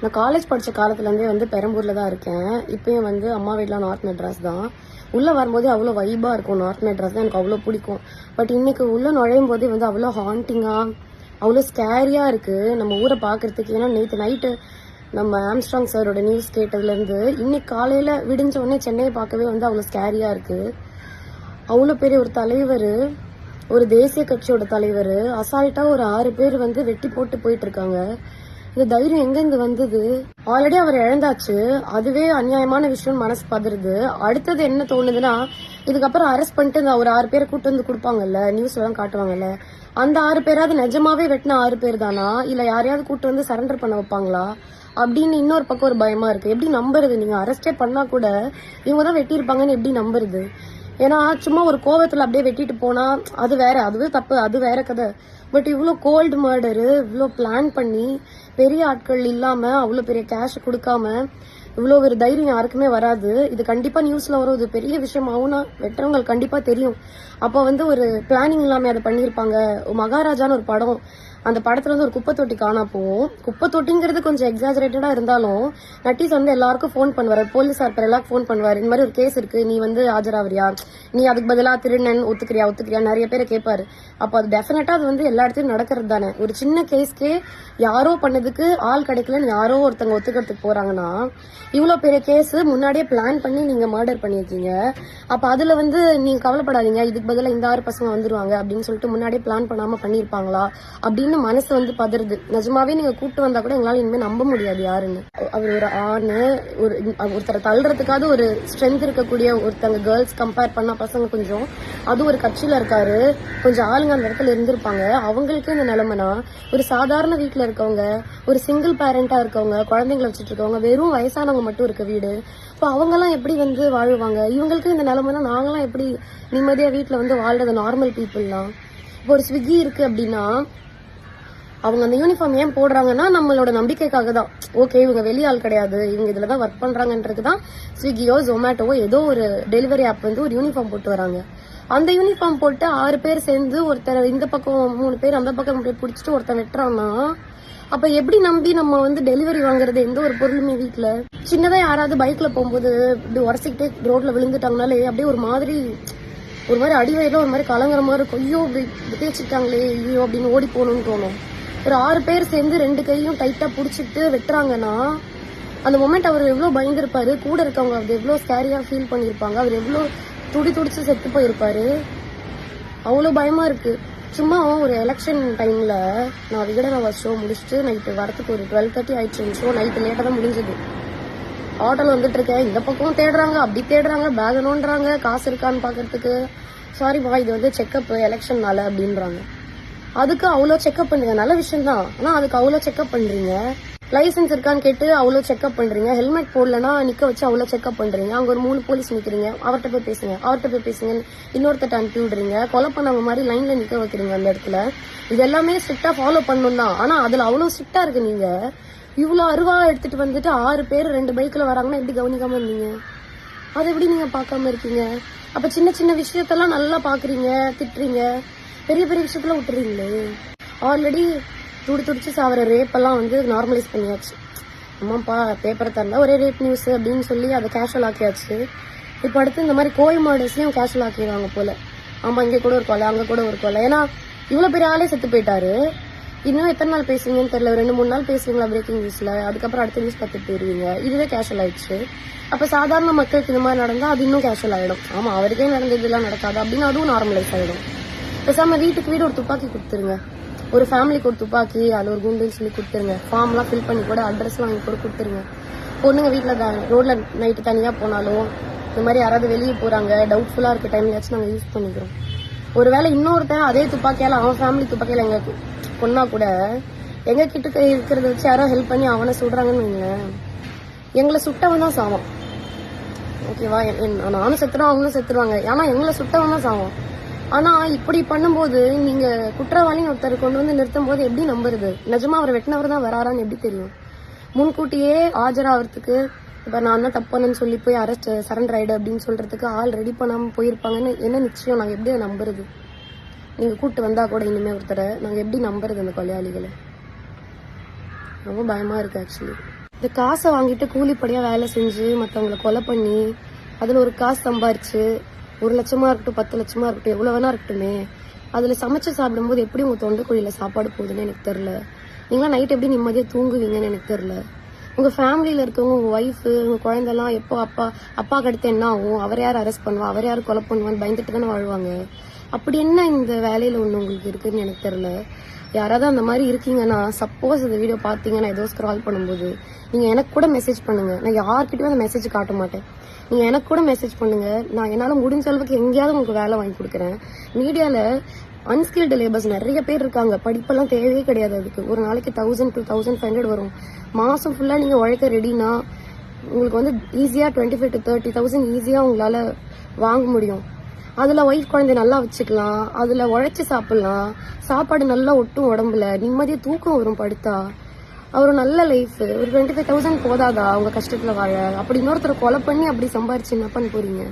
நான் காலேஜ் படித்த காலத்துலேருந்தே வந்து பெரம்பூரில் தான் இருக்கேன். இப்போயும் வந்து அம்மா வீட்டில் நார்த் மெட்ராஸ் தான். உள்ளே வரும்போதே அவ்வளோ வைபாக இருக்கும் நார்த் மெட்ராஸ் தான் எனக்கு அவ்வளோ பிடிக்கும். பட் இன்றைக்கி உள்ளே நுழையும் போதே வந்து அவ்வளோ ஹாண்டிங்காக அவ்வளோ ஸ்கேரியாக இருக்குது நம்ம ஊரை பார்க்குறதுக்கு ஏன்னா நேற்று நைட்டு நம்ம ஆம்ஸ்ட்ராங் சாரோட நியூஸ் கேட்டதுலேருந்து இன்னைக்கு காலையில் விடிஞ்ச உடனே சென்னையை பார்க்கவே வந்து அவ்வளோ ஸ்கேரியாக இருக்குது அவ்வளோ பெரிய ஒரு தலைவர் ஒரு தேசிய கட்சியோட தலைவர் அசால்ட்டாக ஒரு ஆறு பேர் வந்து வெட்டி போட்டு போயிட்டு இருக்காங்க. இந்த தைரியம் எங்கெங்க வந்தது? ஆல்ரெடி அவர் இழந்தாச்சு. அதுவே அநியாயமான விஷயம் மனசு பதறுது. அடுத்தது என்ன தோணுதுன்னா இதுக்கப்புறம் அரெஸ்ட் பண்ணிட்டு இந்த ஒரு ஆறு பேரை கூட்டு வந்து கொடுப்பாங்கல்ல நியூஸ் எல்லாம் காட்டுவாங்கல்ல அந்த ஆறு பேராவது நிஜமாவே வெட்டின ஆறு பேர் தானா? இல்ல யாரையாவது கூட்டு வந்து சரண்டர் பண்ண வைப்பாங்களா? அப்படின்னு இன்னொரு பக்கம் ஒரு பயமா இருக்கு. எப்படி நம்புறது? நீங்க அரெஸ்டே பண்ணா கூட இவங்க தான் வெட்டியிருப்பாங்கன்னு எப்படி நம்புறது? ஏன்னா சும்மா ஒரு கோவத்துல அப்படியே வெட்டிட்டு போனா அது வேற. அதுவே தப்பு. அது வேற கதை. பட் இவ்வளோ கோல்டு மர்டரு இவ்வளோ பிளான் பண்ணி பெரிய ஆட்கள் இல்லாம அவ்வளோ பெரிய கேஷ் கொடுக்காம இவ்வளோ ஒரு தைரியம் யாருக்குமே வராது. இது கண்டிப்பா நியூஸ்ல வரும். இது பெரிய விஷயம். ஆகும்னா கண்டிப்பாக கண்டிப்பா தெரியும். அப்போ வந்து ஒரு பிளானிங் இல்லாம அதை பண்ணியிருப்பாங்க. மகாராஜான்னு ஒரு படம். அந்த படத்துல வந்து ஒரு குப்பை தொட்டி காணா போவோம் குப்பை தொட்டிங்கிறது கொஞ்சம் எக்ஸாஜரேட்டடா இருந்தாலும் நட்டீஸ் வந்து எல்லாருக்கும் ஃபோன் பண்ணுவார். போலீஸார் பேர் எல்லாருக்கும் ஃபோன் பண்ணுவார். இந்த மாதிரி ஒரு கேஸ் இருக்கு. நீ வந்து ஆஜராவரியா நீ அதுக்கு பதிலா திருநன் ஒத்துக்கிறியா? ஒத்துக்கிறியா? நிறைய பேரை கேட்பாரு. அப்போ அது டெஃபினட்டா அது வந்து எல்லா இடத்துலயும் நடக்கிறது தானே. ஒரு சின்ன கேஸ்க்கே யாரோ பண்ணதுக்கு ஆள் கிடைக்கலன்னு யாரோ ஒருத்தங்க ஒத்துக்கிறதுக்கு போறாங்கன்னா இவ்வளோ பெரிய கேஸ் முன்னாடியே பிளான் பண்ணி நீங்க மர்டர் பண்ணியிருக்கீங்க. அப்ப அதுல வந்து நீங்க கவலைப்படாதீங்க. இதுக்கு பதிலா இந்த ஆறு பசங்க வந்துருவாங்க அப்படின்னு சொல்லிட்டு முன்னாடியே பிளான் பண்ணாம பண்ணியிருப்பாங்களா? அப்படின்னு மனசு வந்து பதறுது. நிஜமாவே நீங்க கூப்பிட்டு வந்தா கூட எங்களால இனிமே நம்ப முடியாது யாருன்னு. அவர் ஒரு ஆணு ஒரு ஒருத்தரை தள்ளுறதுக்காவது ஒரு ஸ்ட்ரென்த் இருக்கக்கூடிய ஒருத்தங்க கேர்ள்ஸ் கம்பேர் பண்ணா பசங்க கொஞ்சம். அது ஒரு கட்சியில இருக்காரு. கொஞ்சம் ஆளுங்க அந்த இடத்துல இருந்திருப்பாங்க. அவங்களுக்கு இந்த நிலைமைனா ஒரு சாதாரண வீட்டுல இருக்கவங்க ஒரு சிங்கிள் பேரண்டா இருக்கவங்க குழந்தைங்களை வச்சுட்டு இருக்கவங்க வெறும் வயசானவங்க மட்டும் இருக்க வீடு. இப்போ அவங்கெல்லாம் எப்படி வந்து வாழ்வாங்க? இவங்களுக்கு இந்த நிலைமைனா நாங்களாம் எப்படி நிம்மதியா வீட்டில் வந்து வாழ்றது நார்மல் பீப்புள்லாம் இப்போ ஒரு ஸ்விக்கி இருக்கு அப்படின்னா அவங்க அந்த யூனிஃபார்ம் ஏன் போடுறாங்கன்னா நம்மளோட நம்பிக்கைக்காக தான் ஓகே இவங்க வெளியாள் கிடையாது. இவங்க இதில் தான் ஒர்க் பண்ணுறாங்கன்றது தான் ஸ்விக்கியோ ஜொமேட்டோவோ ஏதோ ஒரு டெலிவரி ஆப் வந்து ஒரு யூனிஃபார்ம் போட்டு வராங்க. அந்த யூனிஃபார்ம் போட்டு ஆறு பேர் சேர்ந்து ஒருத்தர் இந்த பக்கம் மூணு பேர் அந்த பக்கம் மூணு பிடிச்சிட்டு ஒருத்தர் வெட்டுறான்னா அப்ப எப்படி நம்பி நம்ம வந்து டெலிவரி வாங்குறது எந்த ஒரு பொருளுமே வீட்டில் சின்னதா யாராவது பைக்ல போகும்போது இப்படி உரசிக்கிட்டே ரோட்ல விழுந்துட்டாங்கனாலே அப்படியே ஒரு மாதிரி ஒரு மாதிரி அடிவயில ஒரு மாதிரி கலங்குற மாதிரி இருக்கும். ஐயோ இப்படி விதைச்சிட்டாங்களே ஐயோ அப்படின்னு ஓடி போகணும்னு தோணும். ஒரு ஆறு பேர் சேர்ந்து ரெண்டு கையும் டைட்டா புடிச்சிட்டு வெட்டுறாங்கன்னா அந்த மொமெண்ட் அவர் எவ்வளவு பயந்துருப்பாரு? கூட இருக்கவங்க அவர் எவ்வளவு ஸ்கேரியா ஃபீல் பண்ணிருப்பாங்க? அவர் எவ்வளவு துடி துடிச்சு செத்து போயிருப்பாரு? அவ்வளவு பயமா இருக்கு. சும்மா ஒரு எலெக்ஷன் டைம்ல நான் விகடனவா ஷோ முடிச்சுட்டு நைட்டு வரத்துக்கு ஒரு டுவெல் தேர்ட்டி ஆயிடுச்சு. ஷோ நைட்டு லேட்டாக தான் முடிஞ்சது. ஆட்டோல வந்துட்டு இருக்கேன். இந்த பக்கம் தேடுறாங்க. அப்படி தேடுறாங்க. பேக் நோண்டுறாங்க. காசு இருக்கான்னு பாக்குறதுக்கு. சாரி வா இது வந்து செக்அப் எலெக்ஷன்னால அப்படின்றாங்க. அதுக்கு அவ்வளோ செக்அப் பண்ணுங்க. நல்ல விஷயம் தான் ஆனால் அதுக்கு அவ்வளோ செக்அப் பண்ணுறீங்க லைசன்ஸ் இருக்கான்னு கேட்டு அவ்வளோ செக்அப் பண்ணுறீங்க ஹெல்மெட் போடலன்னா நிற்க வச்சு அவ்வளோ செக்அப் பண்ணுறீங்க அங்கே ஒரு மூணு போலீஸ் நிற்கிறீங்க அவர்கிட்ட போய் பேசுங்க. அவர்கிட்ட போய் பேசுங்க. இன்னொருத்தட்ட அனுப்பி விடுறீங்க. கொலை பண்ணவங்க மாதிரி லைனில் நிற்க வைக்கிறீங்க அந்த இடத்துல. இது எல்லாமே ஸ்ட்ரிக்டாக ஃபாலோ பண்ணணும் தான் ஆனால் அதில் அவ்வளோ ஸ்ட்ரிக்டாக இருக்கு நீங்கள் இவ்வளோ அருவா எடுத்துட்டு வந்துட்டு ஆறு பேர் ரெண்டு பைக்கில் வராங்கன்னா எப்படி கவனிக்காமல் இருந்தீங்க? அதை எப்படி நீங்கள் பார்க்காம இருக்கீங்க? அப்போ சின்ன சின்ன விஷயத்தெல்லாம் நல்லா பார்க்குறீங்க திட்டுறீங்க. பெரிய பெரிய விஷயத்துல விட்டுறீங்களே? ஆல்ரெடி துடி துடிச்சு சாவர ரேப்பெல்லாம் வந்து நார்மலைஸ் பண்ணியாச்சு. அம்மாப்பா பேப்பரை தந்தா ஒரே ரேப் நியூஸ் அப்படின்னு சொல்லி அதை கேஷுவல் ஆக்கியாச்சு. இப்போ அடுத்து இந்த மாதிரி கோயில் மாடல்ஸ்லையும் கேஷுவல் ஆக்கிடுவாங்க போல. ஆமா இங்கே கூட ஒரு கொலை அங்கே கூட ஒரு கொலை. ஏன்னா இவ்வளோ பெரிய ஆளே செத்து போயிட்டாரு. இன்னும் எத்தனை நாள் பேசுவீங்கன்னு தெரியல. ஒரு ரெண்டு மூணு நாள் பேசுவீங்களா பிரேக்கிங் நியூஸ்ல அதுக்கப்புறம் அடுத்த நியூஸ் பார்த்துட்டு போயிருவீங்க. இதுவே கேஷுவல் ஆயிடுச்சு. அப்ப சாதாரண மக்களுக்கு இந்த மாதிரி நடந்தா அது இன்னும் கேஷுவல் ஆயிடும். ஆமா அவருக்கே நடந்ததெல்லாம் நடக்காது அப்படின்னு அதுவும் நார்மலைஸ் ஆயிடும். பேசாம வீட்டுக்கு வீடு ஒரு துப்பாக்கி கொடுத்துருங்க. ஒரு ஃபேமிலிக்கு ஒரு துப்பாக்கி அதில் ஒரு குண்டுன்னு சொல்லி கொடுத்துருங்க. ஃபார்ம் எல்லாம் ஃபில் பண்ணி கூட அட்ரஸ் வாங்கி கூட கொடுத்துருங்க. பொண்ணுங்க வீட்டுல ரோட்ல நைட்டு தனியா போனாலும் இந்த மாதிரி யாராவது வெளியே போறாங்க டவுட்ஃபுல்லா இருக்க டைம்லயாச்சும் நாங்க யூஸ் பண்ணிக்கிறோம். ஒருவேளை இன்னொருத்தன் அதே துப்பாக்கியால அவன் ஃபேமிலி துப்பாக்கியால எங்க கொன்னா கூட எங்க கிட்ட இருக்கிறத வச்சு யாரோ ஹெல்ப் பண்ணி அவனை சுடுறாங்கன்னு வைங்களேன். எங்களை சுட்டவன் தான் சாவான் ஓகேவா என்- நானும் செத்துருவேன் அவங்களும் செத்துருவாங்க ஏன்னா எங்களை சுட்டவன் தான் சாவான் ஆனா இப்படி பண்ணும்போது நீங்க குற்றவாளின்னு ஒருத்தர் கொண்டு வந்து நிறுத்தும் போது எப்படி நம்புறது? நிஜமா அவர் வெட்டினவர் தான் வராரான்னு எப்படி தெரியும்? முன்கூட்டியே ஆஜராகிறதுக்கு இப்ப நான் தான் தப்பானு சொல்லி போய் அரெஸ்ட் சரண்டர் ஆயிடு அப்படின்னு சொல்றதுக்கு ஆள் ரெடி பண்ணாம போயிருப்பாங்கன்னு என்ன நிச்சயம்? நாங்க எப்படி அதை நம்புறது? நீங்க கூட்டு வந்தா கூட இனிமே ஒருத்தரை நாங்க எப்படி நம்புறது அந்த கொலையாளிகளை? ரொம்ப பயமா இருக்கு ஆக்சுவலி இந்த காசை வாங்கிட்டு கூலிப்படியா வேலை செஞ்சு மற்றவங்களை கொலை பண்ணி அதில் ஒரு காசு சம்பாரிச்சு ஒரு லட்சமா இருக்கட்டும் பத்து லட்சமா இருக்கட்டும் எவ்வளோ வேணா இருக்கட்டுமே. அதில் சமைச்சு சாப்பிடும்போது எப்படி உங்கள் தொண்டைக்குழியில் சாப்பாடு போகுதுன்னு எனக்கு தெரில நீங்களாம் நைட் எப்படி நிம்மதியாக தூங்குவீங்கன்னு எனக்கு தெரில உங்கள் ஃபேமிலியில் இருக்கவங்க உங்கள் ஒய்ஃபு உங்கள் குழந்தெல்லாம் எப்போ அப்பா அப்பாக்கு அடுத்து என்ன ஆகும்? அவர் யார் அரெஸ்ட் பண்ணுவா? அவர் யார் கொலை பண்ணுவான்னு பயந்துட்டு தானே வாழ்வாங்க. அப்படி என்ன இந்த வேலையில் ஒன்று உங்களுக்கு இருக்குன்னு எனக்கு தெரில யாராவது அந்த மாதிரி இருக்கீங்கன்னா சப்போஸ் இந்த வீடியோ பார்த்தீங்கன்னா ஏதோ ஸ்க்ரால் பண்ணும்போது நீங்கள் எனக்கு கூட மெசேஜ் பண்ணுங்க. நான் யார்கிட்டயும் அந்த மெசேஜ் காட்ட மாட்டேன். நீங்க எனக்கு கூட மெசேஜ் பண்ணுங்க. நான் என்னால முடிஞ்ச அளவுக்கு எங்கேயாவது உங்களுக்கு வேலை வாங்கி கொடுக்குறேன். மீடியால அன்ஸ்கில்டு லேபர்ஸ் நிறைய பேர் இருக்காங்க. படிப்பெல்லாம் தேவையே கிடையாது அதுக்கு. ஒரு நாளைக்கு thousand two thousand five hundred வரும். மாசம் ஃபுல்லா நீங்க உழைக்க ரெடினா உங்களுக்கு வந்து ஈஸியா twenty five to thirty thousand ஈஸியா உங்களால வாங்க முடியும். அதுல ஒய்ஃப் குழந்தை நல்லா வச்சுக்கலாம். அதுல உழைச்சி சாப்பிடலாம். சாப்பாடு நல்லா ஒட்டும் உடம்புல. நிம்மதியா தூக்கம் வரும் படுத்தா. அவர் நல்ல லைஃப் ஒரு டுவெண்ட்டி ஃபைவ் தௌசண்ட் போதாதா? அவங்க கஷ்டத்துல வாழ. அப்படி இன்னொருத்தரை கொலை பண்ணி அப்படி சம்பாரிச்சு என்ன பண்ண போறீங்க?